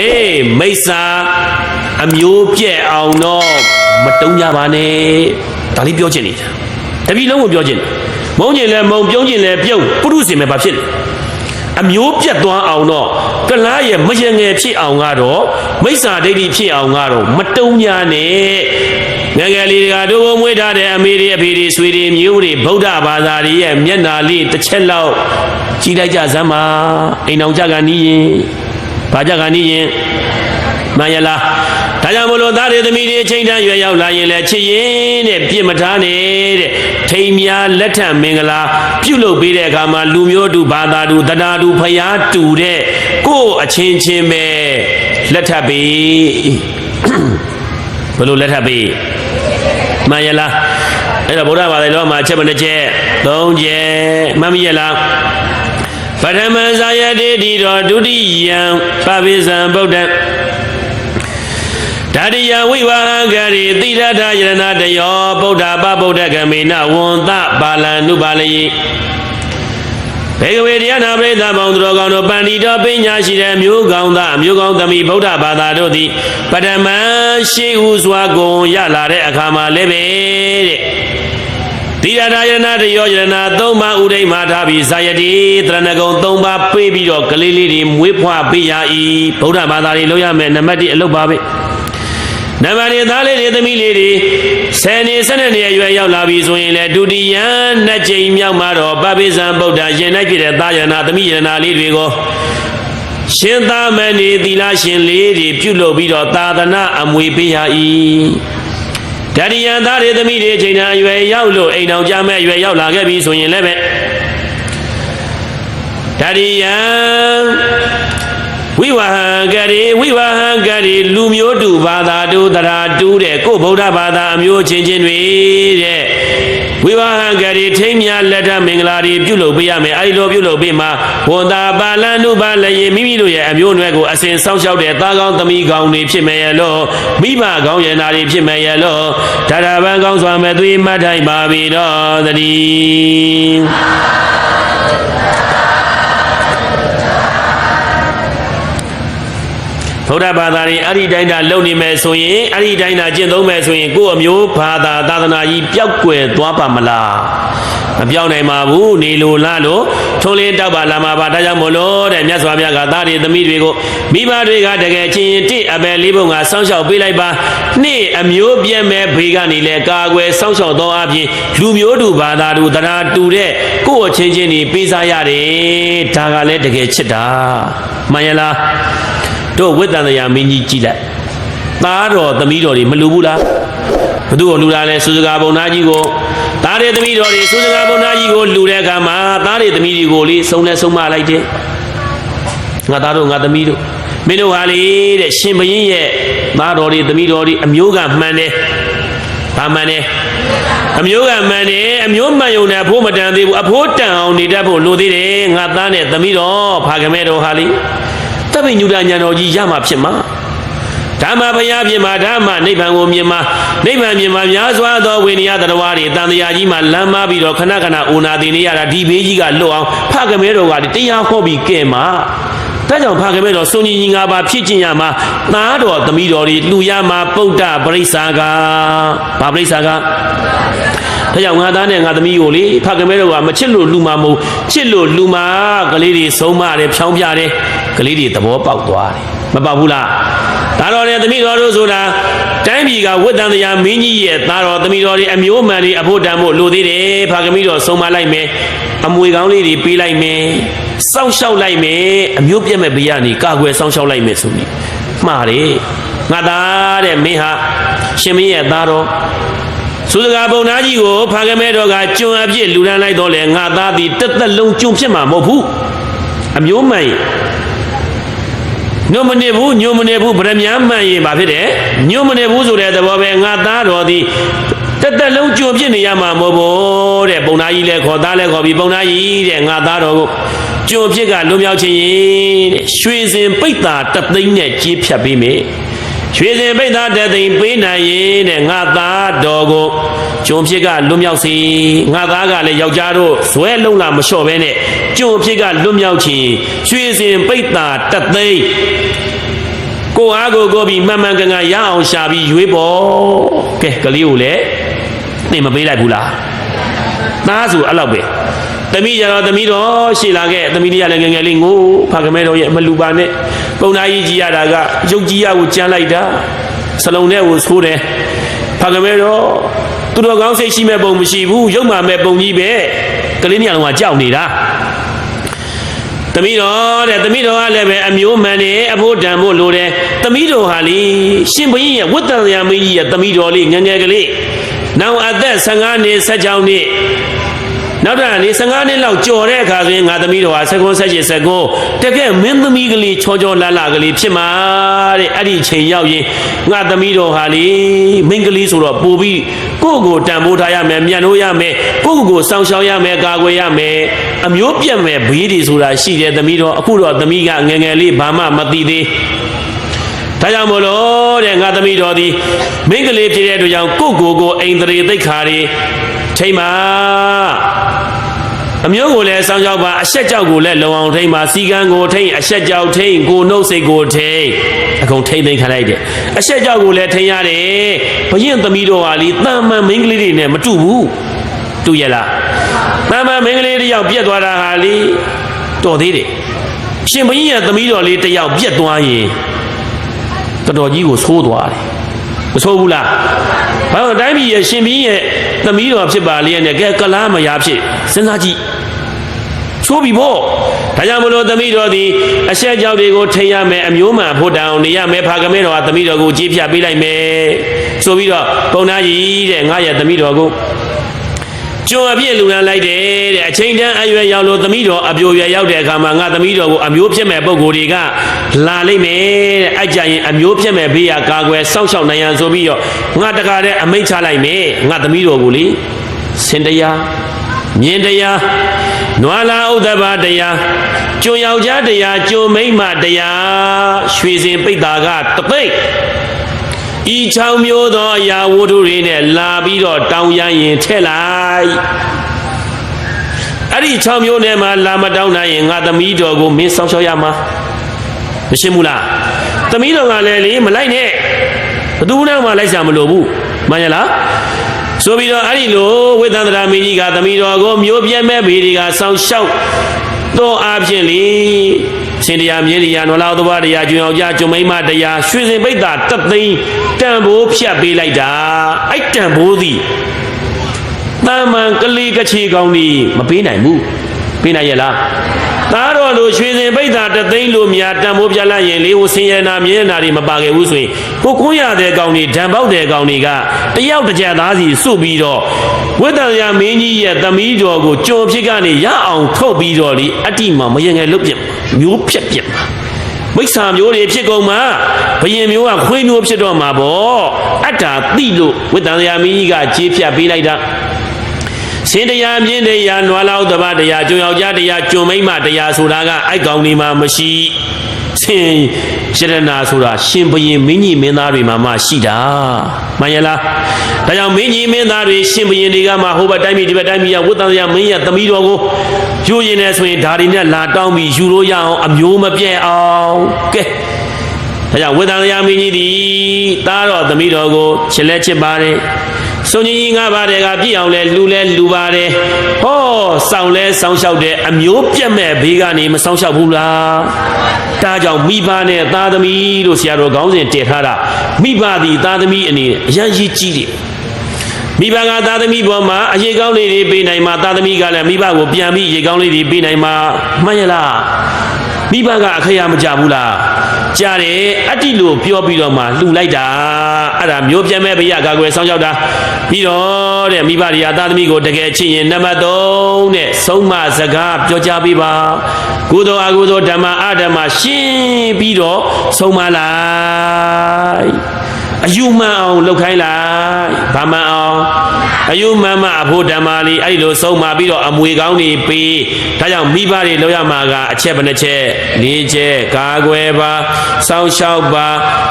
အေးမိစ္ဆာအမျိုးပြက်အောင်တော့မတုံးကြပါနဲ့ဒါလေးပြောချင်နေတာတပီလုံးကိုပြောချင်တယ်မုံကျင်လဲမုံပြုံးကျင်လဲပြုံးပုရုစင်ပဲဘာဖြစ်လဲအမျိုးပြက်သွားအောင်တော့ကလားရဲ့မရငယ်ဖြစ်အောင်ကတော့မိစ္ဆာဒိဋ္ဌိဖြစ်အောင်ကတော့မတုံးညာနဲ့ငယ်ငယ်လေးတွေကတို့ဘုံမွေးထားတဲ့အမေတွေအဖေတွေဆွေတွေမျိုးတွေဗုဒ္ဓဘာသာတွေရဲ့မျက်နာလေးတစ်ချက်လောက်ကြည့်လိုက်ကြစမ်းပါအိမ်အောင်ကြကနီးရင် ဘာကြကနီးရင်မှန်ရလားဒါကြောင့်မလို့သားတွေသမီးတွေအချိန်တန်းရွယ်ရောက်လာရင်လည်းချစ်ရင်တဲ့ပြစ်မထားနဲ့တဲ့ထိန်များလက်ထမင်္ဂလာပြုလုပ်ပေးတဲ့အခါမှာလူမျိုးတူဘာသာတူတရားတူဖျားတူတဲ့ကိုယ့်အချင်းချင်းပဲလက်ထပ်ပေးဘယ်လိုလက်ထပ်ပေးမှန်ရလားအဲ့တော့ဗုဒ္ဓဘာသာတော်မှာချက်မနှစ်ချက်သုံးချက်မှတ်မိရလား ပထမဇာယတိတိတော်ဒုတိယံပပိဇံဗုဒ္ဓံဓာတိယဝိဝဟံဂရိတိရထယရဏတယောဗုဒ္ဓပဗုဒ္ဓကမေနဝန္တပါလံနုပါလယိဘေကဝေတရားနာပရိသတ်ပေါင်းသူတော်ကောင်းတို့ပန္တိတော်ပညာရှိတဲ့မျိုးကောင်းသားမျိုးကောင်းသမီးဗုဒ္ဓဘာသာတို့သည်ပထမရှိဥစွာကုန်ရလာတဲ့အခါမှာလည်းပဲတဲ့ တိရထာယရဏတယောယရဏသုံးပါးဥဒိမာထားပြီးဇာယတိတရဏဂုံသုံးပါးပေးပြီးတော့ကလေးလေးတွေမွေးဖွားပေးရ၏ဗုဒ္ဓဘာသာတွေလုပ်ရမယ်နံပါတ်1အလုပ်ပါပဲနံပါတ်2သားလေးတွေသမီးလေးတွေဆယ်နှစ်ဆယ်နှစ်နှစ်အရွယ်ရောက်လာပြီဆိုရင်လေဒုတိယနှစ်ကြိမ်မြောက်မှာတော့ပပိဇံဗုဒ္ဓရင်၌ဖြစ်တဲ့သားယရဏသမီးယရဏလေးတွေကိုရှင်သာမဏေသီလရှင်လေးတွေပြုလုပ်ပြီးတော့သာသနာအမွေပေးရ၏ တတိယသားတွေသမီးတွေအချိန်တန်အရွယ်ရောက်လို့အိမ်တော်ကြမဲ့အရွယ်ရောက်လာခဲ့ပြီဆိုရင်လည်းပဲတတိယဝိဝဟံကရေဝိဝဟံကရေလူမျိုးတူဘာသာတူတရာတူတဲ့ကိုယ်ဗုဒ္ဓဘာသာအမျိုးချင်းချင်းတွေတဲ့ ဝိဝဟံကရေထိမ့်မြလက်ထမင်္ဂလာတွေပြုလုပ်ပေးရမယ်အဲဒီလိုပြုလုပ်ပေးမှာဝန်တာပါလန်နုပါလယေမိမိတို့ရဲ့အမျိုးနွယ်ကိုအစဉ်စောင့်ရှောက်တဲ့သားကောင်းသမီးကောင်းတွေဖြစ်မယ်ရလို့မိဘကောင်းရနာတွေဖြစ်မယ်ရလို့ဒါရပန်ကောင်းစွာမဲ့သွေးမတ်ထိုင်ပါပြီတော့သတည်း ဗုဒ္ဓဘာသာရင်အဲ့ဒီတိုင်းသာလုံနေမယ်ဆိုရင်အဲ့ဒီတိုင်းသာကျင့်သုံးမယ်ဆိုရင်ကိုယ့်အမျိုးဘာသာသာသနာကြီးပျောက်ကွယ်သွားပါမလားမပြောင်းနိုင်ပါဘူးနေလိုလားလို့ထုံးလင်းတောက်ပါလာမှာပါဒါကြောင့်မို့လို့တဲ့မြတ်စွာဘုရားကသားတွေသမီးတွေကိုမိဘတွေကတကယ်ချင်းရင်တစ်အပယ်လေးပုံကစောင့်ရှောက်ပေးလိုက်ပါနှစ်အမျိုးပြည့်မဲ့ဘေးကနေလဲကာကွယ်စောင့်ရှောက်သောအပြင်လူမျိုးတူဘာသာတူတရားတူတဲ့ကိုယ့်အချင်းချင်းတွေပေးစားရတယ်ဒါကလည်းတကယ်ချစ်တာမှန်ရလား တို့ဝိတ္တန်တရားမင်းကြီးကြည်လိုက်သားတော်သမီးတော်တွေမလူဘူးလားဘသူကိုလူလာလဲစုစကားဘုံသားကြီးကိုသားတဲ့သမီးတော်တွေစုစကားဘုံသားကြီးကိုလူတဲ့အခါမှာသားတဲ့သမီးတွေကိုလေးစုံလဲစုံမလိုက်တယ်ငါသားတို့ငါသမီးတို့မင်းတို့ဟာလေတဲ့ရှင်ဘရင်ရဲ့သားတော်တွေသမီးတော်တွေအမျိုးကမှန်တယ်ဘာမှန်တယ်အမျိုးကမှန်တယ်အမျိုးမှန်ယုံတယ်အဖိုးမတန်သေးဘူးအဖိုးတန်အောင်နေတတ်ဖို့လိုသေးတယ်ငါသားနဲ့သမီးတော်ဖာကမဲတော်ဟာလေ တပိညုဒညာတော်ကြီးရမှာဖြစ်မှာဓမ္မဘုရားဖြစ်မှာဓမ္မနိဗ္ဗာန်ကိုမြင်မှာနိဗ္ဗာန်မြင်မှာများစွာသောဝိနည်းတရားတွေတန်တရားကြီးမှာလမ်းမပြီးတော့ခဏခဏအိုနာတင်နေရတာဒီဘေးကြီးကလွတ်အောင်ဖကမဲတော်ကတရားဟောပြီးကဲမှာဒါကြောင့်ဖကမဲတော်စုံကြီးကြီးငါးပါးဖြစ်ကျင်ရမှာသားတော်သမီးတော်တွေလှူရမှာပုဒ္ဒပရိစ္ဆာကဘာပရိစ္ဆာက ဒါကြောင့်ငါသားနဲ့ငါသမီးကိုလေဖခင်မဲတို့ကမချစ်လို့လူမမဟုတ်ချစ်လို့လူမကလေးတွေဆုံးမတယ်ဖြောင်းပြတယ်ကလေးတွေသဘောပေါက်သွားတယ်မပေါက်ဘူးလားဒါတော်နဲ့သမီးတော်တို့ဆိုတာတိုင်းပြည်ကဝိတ္တန်တရားမင်းကြီးရဲ့သားတော်သမီးတော်တွေအမျိုးမှန်တွေအဖို့တန်ဖို့လိုသေးတယ်ဖခင်မီးတော်ဆုံးမလိုက်မယ်အမွေကောင်းလေးတွေပေးလိုက်မယ်စောင့်ရှောက်လိုက်မယ်အမျိုးပြက်မဲ့ဘေးကနေကာကွယ်စောင့်ရှောက်လိုက်မယ်ဆိုပြီးမှားတယ်ငါသားတဲ့မင်းဟာရှင်မင်းရဲ့သားတော် သုဒကာဘုံသားကြီးကိုဖာကမဲတော်ကကျွံအပြစ်လူရန်လိုက်တော့လေငါသားသည်တက်တက်လုံးကျွံဖြစ်မှာမဟုတ်ဘူးအမျိုးမှန်ရင်ညိုမနေဘူးညိုမနေဘူးဗရမ ्या မှန်ရင်ဘာဖြစ်တယ်ညိုမနေဘူးဆိုတဲ့သဘောပဲငါသားတော်သည်တက်တက်လုံးကျွံဖြစ်နေရမှာမဟုတ်ဘူးတဲ့ဘုံသားကြီးလည်းခေါ်သားလည်းခေါ်ပြီးဘုံသားကြီးတဲ့ငါသားတော်ကိုကျွံဖြစ်ကလွန်မြောက်ခြင်းရင်တဲ့ရွှေစင်ပိတ်တာတသိန်းနဲ့ကြေးဖြတ်ပေးမယ် ရွှေစင်ပိဋ္ဌတသိမ့်ပေးနိုင်ရင်တဲ့ငါသားတော်ကိုကျုံဖြစ်ကလွတ်မြောက်စေငါသားကလည်းယောက်ျားတို့ဇွဲလုံးလာမလျှော့ဘဲနဲ့ကျုံဖြစ်ကလွတ်မြောက်ခြင်းရွှေစင်ပိဋ္ဌတသိမ့်ကိုအားကိုကိုပြီးမှန်မှန်ကန်ကန်ရအောင်ရှာပြီးရွေးပေါ်ကဲကလေးကိုလည်းနေမပေးလိုက်ဘူးလားသားဆိုအဲ့လောက်ပဲသမီးကြတော့သမီးတော့ရှေ့လာခဲ့သမီးလေးကလည်းငယ်ငယ်လေးငိုဖာကမဲတော်ရဲ့မလူပါနဲ့ ပုံသားကြီးကြီးရတာကရုပ်ကြီးရကိုကြမ်းလိုက်တာစလုံးထဲကိုဆိုးတယ်ဖာကမဲတော်သူတော်ကောင်းစိတ်ရှိမဲ့ပုံမရှိဘူးရုပ်မှမဲ့ပုံကြီးပဲကလေးညလုံးကကြောက်နေတာသမီးတော်တဲ့သမီးတော်ကလည်းပဲအမျိုးမှန်တယ်အဖို့တန်ဖို့လိုတယ်သမီးတော်ဟာလေရှင်ဘုရင်ရဲ့ဝတ်တန်ရာမင်းကြီးရဲ့သမီးတော်လေးငယ်ငယ်ကလေးနောက်အသက်15နှစ်16နှစ် နောက်တာလေ15နှစ်လောက်ကြော်တဲ့အခါဆိုရင်ငါသမီးတော်ဟာ16 17 19တကယ်မင်းသမီးကလေးချောချောလာလာကလေးဖြစ်မှာတဲ့အဲ့ဒီချိန်ရောက်ရင်ငါသမီးတော်ဟာလေမိန်းကလေးဆိုတော့ပို့ပြီးကိုယ့်ကိုတန်ဖိုးထားရမယ်မြန်လို့ရမယ်ကိုယ့်ကိုယ်ကိုစောင့်ရှောက်ရမယ်ကာကွယ်ရမယ်အမျိုးပြတ်မယ်ဘေးတွေဆိုတာရှိတယ်သမီးတော်အခုတော့သမီးကငယ်ငယ်လေးဘာမှမသိသေးဒါကြောင့်မို့လို့တဲ့ငါသမီးတော်ဒီမိန်းကလေးဖြစ်တဲ့အတွက်ကြောင့်ကိုယ့်ကိုယ်ကိုအိမ်တရေသိက္ခာတွေ ထိမ့်ပါအမျိုးကိုလည်းစောင်းကြောက်ပါအဆက်ကြောက်ကိုလည်းလုံအောင်ထိမ့်ပါစီကံကိုထိမ့်အဆက်ကြောက်ထိမ့်ကိုနှုတ်စိတ်ကိုထိမ့်အကုန်ထိမ့်သိမ့်ခလိုက်တယ်အဆက်ကြောက်ကိုလည်းထိမ့်ရတယ်ဘရင်သမီးတော်ဟာလीတန်မှန်မိန်းကလေးတွေနဲ့မတူဘူးတူရလားတန်မှန်မိန်းကလေးတစ်ယောက်ပြက်သွားတာဟာလीတော်သေးတယ်ရှင်ဘရင်ရဲ့သမီးတော်လေးတစ်ယောက်ပြက်သွားရင်တော်တော်ကြီးကိုသိုးသွားတယ်မဆိုးဘူးလား ဘာလို့တိုင်းပြည်ရဲ့ရှင်ဘင်းရဲ့သမီးတော်ဖြစ်ပါလေနဲ့ကဲကလားမယားဖြစ်စဉ်းစားကြည့်ဆိုးပြီပေါ့ဒါကြောင့်မလို့သမီးတော်သည်အဆက်ကြောက်တွေကိုထိရမယ်အမျိုးမှန်ဖို့တောင်နေရမယ်ဖာကမဲတော်ကသမီးတော်ကိုကြီးဖြတ်ပေးလိုက်မယ်ဆိုပြီးတော့ပုံနာကြီးတဲ့ငါရဲ့သမီးတော်ကိုကျွံအပြည့်လူရန်လိုက်တယ်တဲ့အချိန်တန်းအရွယ်ရောက်လို့သမီးတော်အပြိုရွယ်ရောက်တဲ့အခါမှာငါသမီးတော်ကိုအမျိုးဖြစ်မဲ့ပုံကိုယ်တွေက လာလိမ့်မယ်တဲ့အကြရင်အမျိုးဖြစ်မဲ့ဘေးရကာကွယ်စောင့်ရှောက်နိုင်ရန်ဆိုပြီးတော့ငါတကာတဲ့အမိန့်ချလိုက်မယ်ငါသမီးတော်ကိုလေစင်တရားမြင်တရားနွာလာဥဒ္ဒဘာတရားကျွံယောက်ျားတရားကျွံမိမ့်မတရားရွှေစင်ပိတ်တာကတသိပ်ဤချောင်မျိုးသောအရာဝတ္ထုတွေနဲ့လာပြီးတော့တောင်းရရင်ထည့်လိုက်အဲ့ဒီ6မျိုးနဲ့မှလာမတောင်းနိုင်ရင်ငါသမီးတော်ကိုမင်းစောင့်ရှောက်ရမှာ မရှင်းဘူးလားသမီးတော်ကလည်းလေမလိုက်နဲ့ဘသူနဲ့မှလိုက်စားမလို့ဘူးမှန်ရလားဆိုပြီးတော့အဲ့ဒီလိုဝိသန္တရာမင်းကြီးကသမီးတော်ကိုမျိုးပြဲမဲ့ဘေးတွေကစောင့်ရှောက်တော့အဖြစ်လေရှင်တရားမြေတရားနော်လာသဘာတရားကျွင်အောင်ကြကျွမိမတရားရွှေစင်ပိတ်တာတသိန်းတန်ဖိုးဖြတ်ပေးလိုက်တာအဲ့တန်ဖိုးသည်တာမန်ကလေးကချေကောင်းဒီမပေးနိုင်ဘူး ပေးနိုင်ရဲ့လားသားတော်လိုရွှေစင်ပိတ်တာတသိန်းလိုများတန်ဖိုးပြလိုက်ရင်လေဟိုဆင်းရဲနာမြဲနာတွေမပါခဲ့ဘူးဆိုရင်ကိုကွန်းရတဲ့ကောင်တွေဓာန်ပေါက်တဲ့ကောင်တွေကတယောက်တစ်ကြက်သားစီစုပြီးတော့ဝိတ္တရာမင်းကြီးရဲ့သမီးတော်ကိုကြော်ဖြစ်ကနေရအောင်ထုတ်ပြီးတော့လေအတ္တိမှာမယငယ်လွတ်ပြတ်မျိုးဖြတ်ပြတ်မှာမိစ္ဆာမျိုးတွေဖြစ်ကုန်မှာဘယင်မျိုးကခွေးမျိုးဖြစ်တော့မှာပေါ့အတ္တာတိလို့ဝိတ္တရာမင်းကြီးကကြေးဖြတ်ပေးလိုက်တာ ရှင်တရားမြင့်တရားနွားလောက်တပတ်တရားကျွံယောက်ျားတရားကျွံမိမ့်မတရားဆိုတာကအိုက်ကောင်ဒီမှာမရှိရှင်ယရနာဆိုတာရှင်ဘရင်မင်းကြီးမင်းသားတွေမှာမှရှိတာမှန်ရလားဒါကြောင့်မင်းကြီးမင်းသားတွေရှင်ဘရင်တွေကမှဟိုဘက်တိုင်းပြည်ဒီဘက်တိုင်းပြည်ကဝတ်တန်ရမင်းရဲ့သမီးတော်ကိုယူရင်လည်းဆိုရင်ဓာရီနဲ့လာတောင်းပြီးယူလို့ရအောင်အမျိုးမပြဲအောင်ကဲဒါကြောင့်ဝေဒနာမင်းကြီးသည်တားတော်သမီးတော်ကိုချစ်လက်ချစ်ပါတယ် စုံကြီးကြီးငါးပါးတည်းကပြည့်အောင်လဲလူလဲလူပါတယ်ဟောစောင်းလဲစောင်းလျှောက်တဲ့အမျိုးပြက်မဲ့ဘေးကနေမစောင်းလျှောက်ဘူးလားဒါကြောင့်မိဘနဲ့သားသမီးလို့ဆရာတော်ခေါင်းစဉ်တည်ထားတာမိဘသည်သားသမီးအနေနဲ့အရန်ကြီးကြီးတယ်မိဘကသားသမီးပေါ်မှာအရေးကောင်းလေးတွေပေးနိုင်မှာသားသမီးကလည်းမိဘကိုပြန်ပြီးရေကောင်းလေးတွေပေးနိုင်မှာမှန်ရလားမိဘကအခရာမကြဘူးလား ကြားတယ်အတ္တိလို့ပြောပြီးတော့မှလှူလိုက်တာအဲ့ဒါမျိုးပြဲမဲ့ဘုရားကာကွယ်ဆောင်ရောက်တာပြီးတော့တဲ့မိဘတွေကသားသမီးကိုတကယ်ချစ်ရင်နံပါတ်3တဲ့ဆုံးမစကားပြောကြပေးပါကုသိုလ်အကုသိုလ်ဓမ္မအဓမ္မရှင်းပြီးတော့ဆုံးမလိုက် အယူမှန်အောင်လုပ်ခိုင်းလိုက်ဗမှန်အောင်အယူမှန်မှအဖို့ဓမ္မလေးအဲ့ဒီလိုဆုံးမပြီးတော့အမွေကောင်းနေပေးဒါကြောင့်မိဘတွေလောက်ရမှာကအချက်ဘယ်နှချက်၄ချက်ကာကွယ်ပါစောင့်ရှောက်ပါ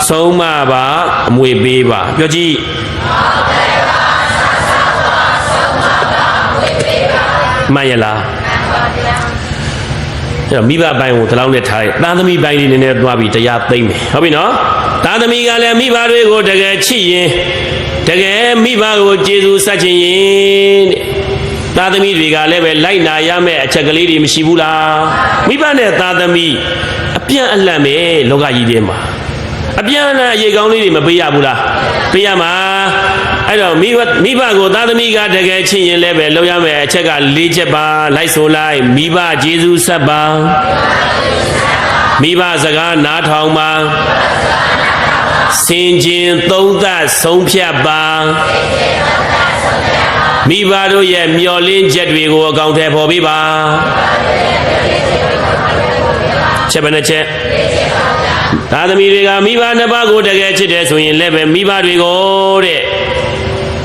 ဆုံးမပါအမွေပေးပါပြောကြည့်မှန်ရလားအဲ့တော့မိဘပိုင်းကိုဒီလောက်နဲ့ထားရသားသမီးပိုင်းလေးနည်းနည်းသွားပြီးတရားသိမ့်မယ်ဟုတ်ပြီနော် သားသမီးကလည်းမိဘတွေကိုတကယ်ချစ်ရင်တကယ်မိဘကိုကျေးဇူးဆက်ချင်ရင်တဲ့သားသမီးတွေကလည်းပဲလိုက်နာရမယ့်အချက်ကလေးတွေမရှိဘူးလားမိဘနဲ့သားသမီးအပြန့်အလှန်ပဲလောကကြီးထဲမှာအပြန့်အလှန်အရေးကောင်းလေးတွေမပေးရဘူးလားပေးရမှာအဲ့တော့မိဘမိဘကိုသားသမီးကတကယ်ချစ်ရင်လည်းပဲလုပ်ရမယ့်အချက်က၄ချက်ပါလိုက်ဆိုလိုက်မိဘကျေးဇူးဆက်ပါမိဘစကားနားထောင်ပါ စင်ကျင်သုံးသပ်ဆုံးဖြတ်ပါမိဘတို့ရဲ့မျော်လင့်ချက်တွေကိုအကောင့်ထဲပေါ်ပေးပါချက်ပဲနဲ့ချက်သာသမီတွေကမိဘနှစ်ပါးကိုတကယ်ချစ်တယ်ဆိုရင်လည်းပဲမိဘတွေကိုတဲ့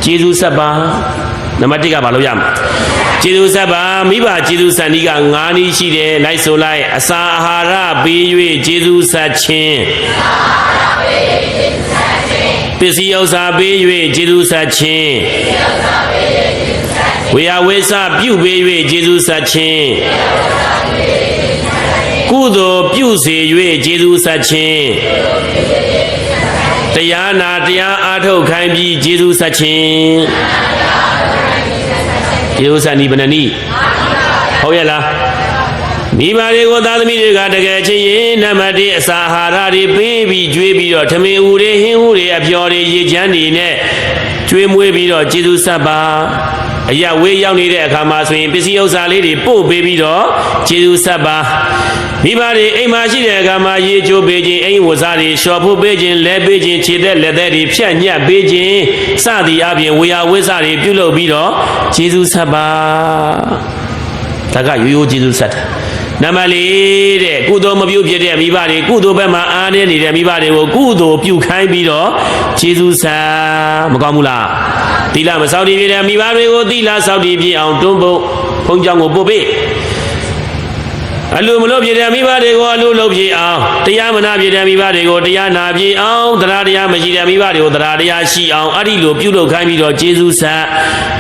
ကျေးဇူးဆက်ပါနံပါတ်1ကဘာလို့ရမလဲ ကျေးဇူးဆက်ပါမိဘကျေးဇူးဆန်ဒီက9နည်းရှိတယ်လိုက်ဆိုလိုက်အစာအာဟာရပေး၍ကျေးဇူးဆက်ခြင်းပစ္စည်းဥစ္စာပေး၍ကျေးဇူးဆက်ခြင်းဝေယဝေစပြုပေး၍ကျေးဇူးဆက်ခြင်းကုသိုလ်ပြုစေ၍ကျေးဇူးဆက်ခြင်းတရားနာတရားအားထုတ်ခိုင်းပြီးကျေးဇူးဆက်ခြင်း ကျေးဇူးဆက်နီးဘယ်နှနည်းဟုတ်ရဲ့လားမိဘတွေကိုသားသမီးတွေကတကယ်ချင်းရင်နံပါတ်1အစာအာဟာရတွေပေးပြီးကျွေးပြီးတော့ထမင်းဦးတွေဟင်းဦးတွေအဖျော်တွေရေချမ်းတွေနဲ့ ကျွေးမွေးပြီးတော့ကျေးဇူးဆက်ပါအရာဝေးရောက်နေတဲ့အခါမှာဆိုရင်ပစ္စည်းဥစ္စာလေးတွေပို့ပေးပြီးတော့ကျေးဇူးဆက်ပါမိဘတွေအိမ်မှာရှိတဲ့အခါမှာရေချိုးပေးခြင်းအိမ်ဝစားတွေလျှော်ဖို့ပေးခြင်းလဲပေးခြင်းခြေသက်လက်သက်တွေဖြတ်ညက်ပေးခြင်းစသည်အပြင်ဝေယဝိစတွေပြုလုပ်ပြီးတော့ကျေးဇူးဆက်ပါဒါကရိုးရိုးကျေးဇူးဆက်တယ် နံပါတ်၄တဲ့ကုသိုလ်မပြုဖြစ်တဲ့မိဘတွေကုသိုလ်ဘက်မှာအားနေနေတဲ့မိဘတွေကိုကုသိုလ်ပြုခိုင်းပြီးတော့ခြေစူးဆာမကောင်းဘူးလားသီလမစောင့်တည်ဖြစ်တဲ့မိဘတွေကိုသီလစောင့်တည်ဖြစ်အောင်တွန်းဖို့ဘုန်းကြောင့်ကိုပို့ပေး အလိုမလို့ဖြစ်တဲ့မိဘတွေကိုအလိုလုပ်ဖြစ်အောင်တရားမနာဖြစ်တဲ့မိဘတွေကိုတရားနာဖြစ်အောင်တရားတရားမရှိတဲ့မိဘတွေကိုတရားတရားရှိအောင်အဲ့ဒီလိုပြုလုပ်ခိုင်းပြီးတော့ကျေးဇူးဆက်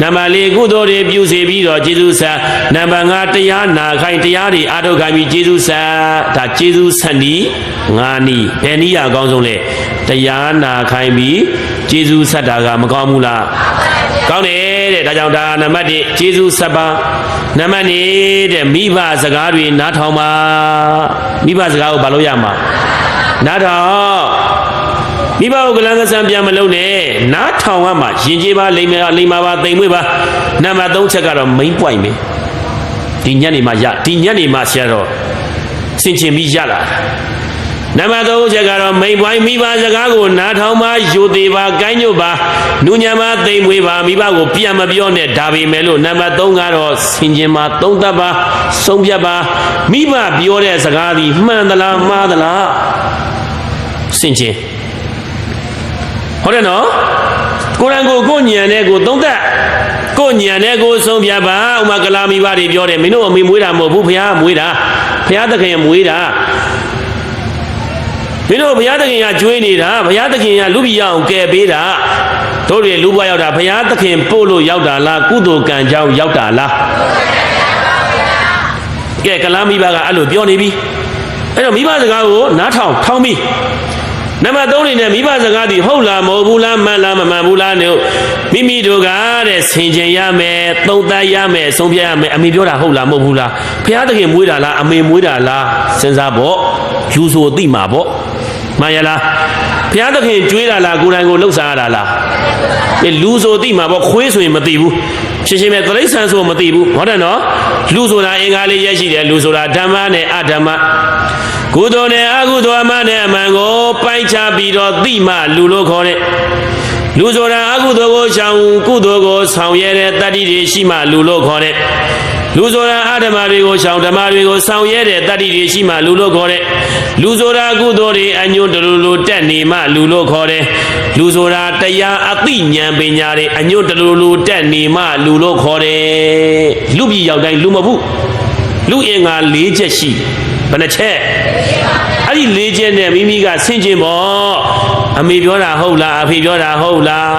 နံပါတ်၄ကုသိုလ်တွေပြုစေပြီးတော့ကျေးဇူးဆက်နံပါတ်၅တရားနာခိုင်းတရားတွေအားထုတ်ခိုင်းပြီးကျေးဇူးဆက်ဒါကျေးဇူးဆက်နီး၅နီးဘယ်နည်းအကောင်းဆုံးလဲတရားနာခိုင်းပြီးကျေးဇူးဆက်တာကမကောင်းဘူးလားကောင်းတယ် တဲ့ဒါကြောင့်ဒါနံပါတ်1ကျေးဇူးဆက်ပါနံပါတ်2တဲ့မိဘစကားတွေနားထောင်ပါမိဘစကားကိုဘာလို့ရမှာနားထောင်မိဘကိုကလန်ကဆန်ပြန်မလုပ်နဲ့နားထောင်ရမှာရင်ကျေးပါလိမ္မာလိမ္မာပါတိမ်မွေးပါနံပါတ်3ချက်ကတော့ main point ပဲဒီညနေမှာရဒီညနေမှာဆရာတော်စင်ချင်ပြီးရလာတာ နံပါတ်3ချက်ကတော့မိန်ပွိုင်းမိဘစကားကိုနားထောင်ပါယူသေးပါကိုင်းညွတ်ပါနူညာမသိမ့်မွေးပါမိဘကိုပြန်မပြောနဲ့ဒါပေမဲ့လို့နံပါတ်3ကတော့ဆင်ခြင်ပါသုံးသပ်ပါဆုံးဖြတ်ပါမိဘပြောတဲ့စကားဒီမှန်သလားမှားသလားဆင်ခြင်ဟုတ်တယ်နော်ကိုရန်ကိုကိုညံတဲ့ကိုသုံးသပ်ကိုညံတဲ့ကိုဆုံးဖြတ်ပါဥမာကလာမိဘတွေပြောတယ်မင်းတို့အမေမွေးတာမဟုတ်ဘူးဖခင်ကမွေးတာဖခင်သခင်ကမွေးတာ မင်းတို့ဘုရားသခင်ကကျွေးနေတာဘုရားသခင်ကလူပြည်ရအောင်ကယ်ပေးတာတို့တွေလူဘွားရောက်တာဘုရားသခင်ပို့လို့ရောက်တာလားကုသိုလ်ကံကြောင့်ရောက်တာလားကဲကလားမိဘကအဲ့လိုပြောနေပြီအဲ့တော့မိဘစကားကိုနားထောင်ထောင်းပြီနံပါတ်3နေနဲ့မိဘစကားဒီဟုတ်လားမဟုတ်ဘူးလားမှန်လားမမှန်ဘူးလားနဲ့မိမိတို့ကတဲ့ဆင်ခြင်ရမယ်သုံးသပ်ရမယ်ဆုံးဖြတ်ရမယ်အမေပြောတာဟုတ်လားမဟုတ်ဘူးလားဘုရားသခင်မွေးတာလားအမေမွေးတာလားစဉ်းစားဖို့ယူဆိုသိမှာပေါ့ မှန်ရလားဘုရားသခင်ကြွေးတာလားကိုယ်တိုင်ကိုလှုပ်ရှားရတာလားအဲလူဆိုသိမှာပေါ့ခွေးဆိုရင်မသိဘူးရှင်းရှင်းပဲသရိษံဆိုမသိဘူးဟုတ်တယ်နော်လူဆိုတာအင်္ဂါလေးရရှိတယ်လူဆိုတာဓမ္မနဲ့အဓမ္မကုသိုလ်နဲ့အကုသိုလ်အမှန်နဲ့အမှန်ကိုပိုင်းခြားပြီးတော့သိမှလူလို့ခေါ်တဲ့လူဆိုတာအကုသိုလ်ကိုရှောင်ကုသိုလ်ကိုဆောင်ရတဲ့တတ္တိတွေရှိမှလူလို့ခေါ်တဲ့ လူဆိုတာအဓမ္မတွေကိုရှောင်ဓမ္မတွေကိုဆောင်ရတဲ့တတ္တိတွေရှိမှလူလို့ခေါ်တဲ့လူဆိုတာကုသိုလ်တွေအညွတ်တလူလူတက်နေမှလူလို့ခေါ်တဲ့လူဆိုတာတရားအသိဉာဏ်ပညာတွေအညွတ်တလူလူတက်နေမှလူလို့ခေါ်တယ်လူပြည်ရောက်တိုင်းလူမဘူးလူအင်္ဂါ၄ချက်ရှိဘယ်နှချက်အဲ့ဒီ၄ချက်နဲ့မိမိကဆင်ကျင်ပေါ့အမေပြောတာဟုတ်လားအဖေပြောတာဟုတ်လား